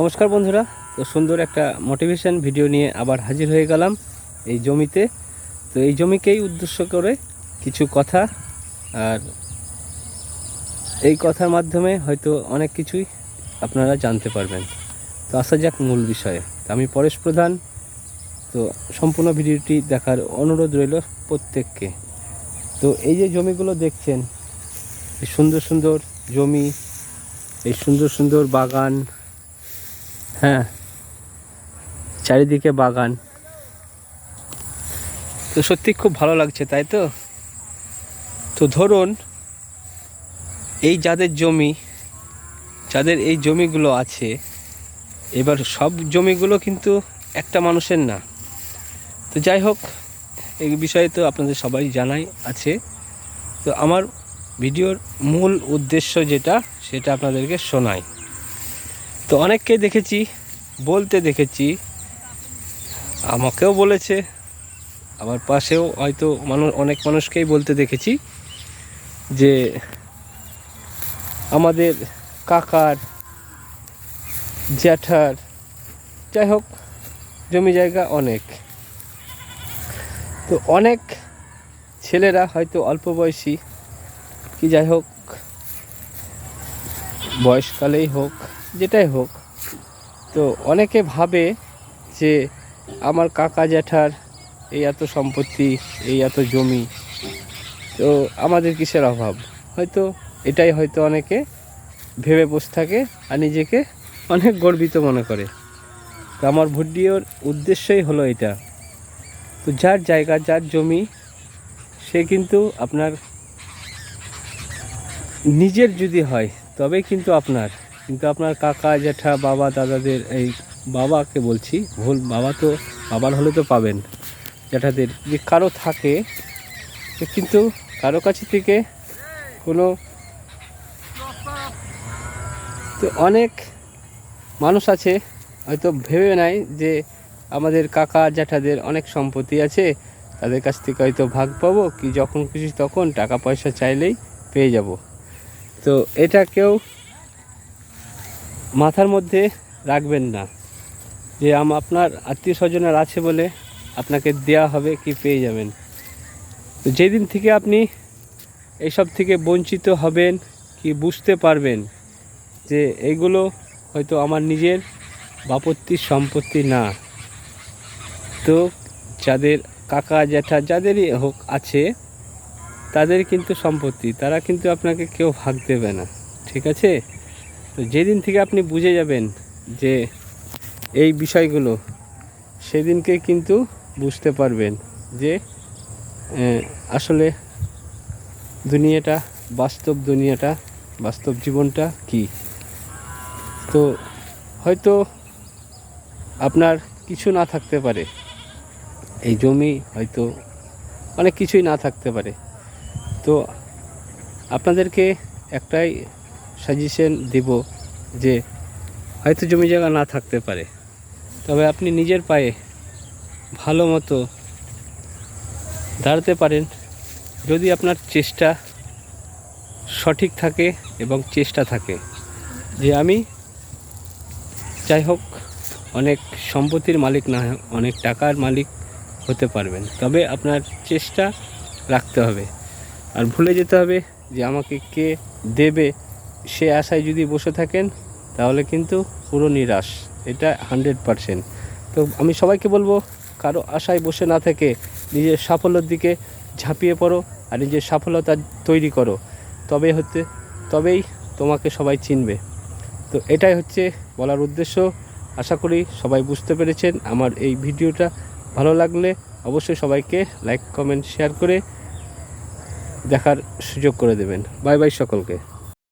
নমস্কার বন্ধুরা, তো সুন্দর একটা মোটিভেশন ভিডিও নিয়ে আবার হাজির হয়ে গেলাম এই জমিতে। তো এই জমিকেই উদ্দেশ্য করে কিছু কথা, আর এই কথার মাধ্যমে হয়তো অনেক কিছুই আপনারা জানতে পারবেন। তো আসা যাক মূল বিষয়ে। তো আমি পরেশ প্রধান, তো সম্পূর্ণ ভিডিওটি দেখার অনুরোধ রইল প্রত্যেককে। তো এই যে জমিগুলো দেখছেন সুন্দর সুন্দর জমি, এই সুন্দর সুন্দর বাগান হ্যাঁ। চারিদিকে বাগান। তো সত্যি খুব ভালো লাগছে, তাই তো? তো ধরুন, এই যাদের জমি, যাদের এই জমিগুলো আছে, এবার সব জমিগুলো কিন্তু একটা মানুষের না। তো যাই হোক, এই বিষয়ে তো আপনাদের সবাই জানাই আছে। তো আমার ভিডিওর মূল উদ্দেশ্য যেটা, সেটা আপনাদেরকে শোনাই। তো অনেককে দেখেছি, বলতে দেখেছি। আমাকেও বলেছে আমার পাশেও হয়তো মানুষ অনেক মানুষকেই বলতে দেখেছি যে আমাদের কাকার, জ্যাঠার, যাই হোক, জমি জায়গা অনেক। তো অনেক ছেলেরা হয়তো অল্প বয়সী, কি যাই হোক, বয়সকালেই হোক যেটাই হোক, তো অনেকে ভাবে যে আমার কাকা জ্যাঠার এই এত সম্পত্তি, এই এত জমি, তো আমাদের কিসের অভাব? হয়তো এটাই হয়তো অনেকে ভেবে বসে থাকে আর নিজেকে অনেক গর্বিত মনে করে। তো আমার ভিডিওর উদ্দেশ্যই হলো এটা। তো যার জায়গা, যার জমি, সে কিন্তু আপনার নিজের যদি হয় তবে কিন্তু আপনার। কিন্তু আপনার কাকা জ্যাঠা বাবা, দাদাদের এই বাবাকে বলছি, ভুল বাবা তো, বাবার হলে তো পাবেন জ্যাঠাদের যে কারও থাকে কিন্তু কারও কাছে থেকে কোনো তো অনেক মানুষ আছে, হয়তো ভেবে নেয় যে আমাদের কাকা জ্যাঠাদের অনেক সম্পত্তি আছে, তাদের কাছ থেকে হয়তো ভাগ পাবো কি যখন খুশি তখন টাকা পয়সা চাইলেই পেয়ে যাব। তো এটা কেউ মাথার মধ্যে রাখবেন না। যে আম, আপনার আত্মীয় স্বজনের আছে বলে আপনাকে দেয়া হবে কি পেয়ে যাবেন। তো যেদিন থেকে আপনি এইসব থেকে বঞ্চিত হবেন কি বুঝতে পারবেন যে এইগুলো হয়তো আমার নিজের বাপত্তির সম্পত্তি না। তো যাদের কাকা, জ্যাঠা যাদেরই হোক আছে, তাদের কিন্তু সম্পত্তি, তারা কিন্তু আপনাকে কেউ ভাগ দেবে না। ঠিক আছে? তো যেদিন থেকে আপনি বুঝে যাবেন যে এই বিষয়গুলো, সেদিনকে কিন্তু বুঝতে পারবেন যে আসলে দুনিয়াটা, বাস্তব দুনিয়াটা, বাস্তব জীবনটা কি? তো হয়তো আপনার কিছু না থাকতে পারে। এই জমি হয়তো অনেক কিছুই না থাকতে পারে। তো আপনাদেরকে একটাই সাজেশন দেব যে হয়তো জমি জায়গা না থাকতে পারে। তবে আপনি নিজের পায়ে ভালো মতো দাঁড়াতে পারেন। যদি আপনার চেষ্টা সঠিক থাকে এবং চেষ্টা থাকে যে আমি যাই হোক অনেক সম্পত্তির মালিক না, অনেক টাকার মালিক হতে পারবেন। তবে আপনার চেষ্টা রাখতে হবে। আর ভুলে যেতে হবে যে আমাকে কে দেবে সে আশায় যদি বসে থাকেন, তাহলে কিন্তু পুরো নিরাশ। এটা হান্ড্রেড পারসেন্ট। তো আমি সবাইকে বলব, কারও আশায় বসে না থেকে নিজের সাফল্যের দিকে ঝাঁপিয়ে পড়ো আর নিজের সফলতা তৈরি করো। তবে হতে তবেই তোমাকে সবাই চিনবে। তো এটাই হচ্ছে বলার উদ্দেশ্য। আশা করি সবাই বুঝতে পেরেছেন আমার এই ভিডিওটা। ভালো লাগলে অবশ্যই সবাইকে লাইক, কমেন্ট, শেয়ার করে দেখার সুযোগ করে দেবেন। বাই বাই সকলকে।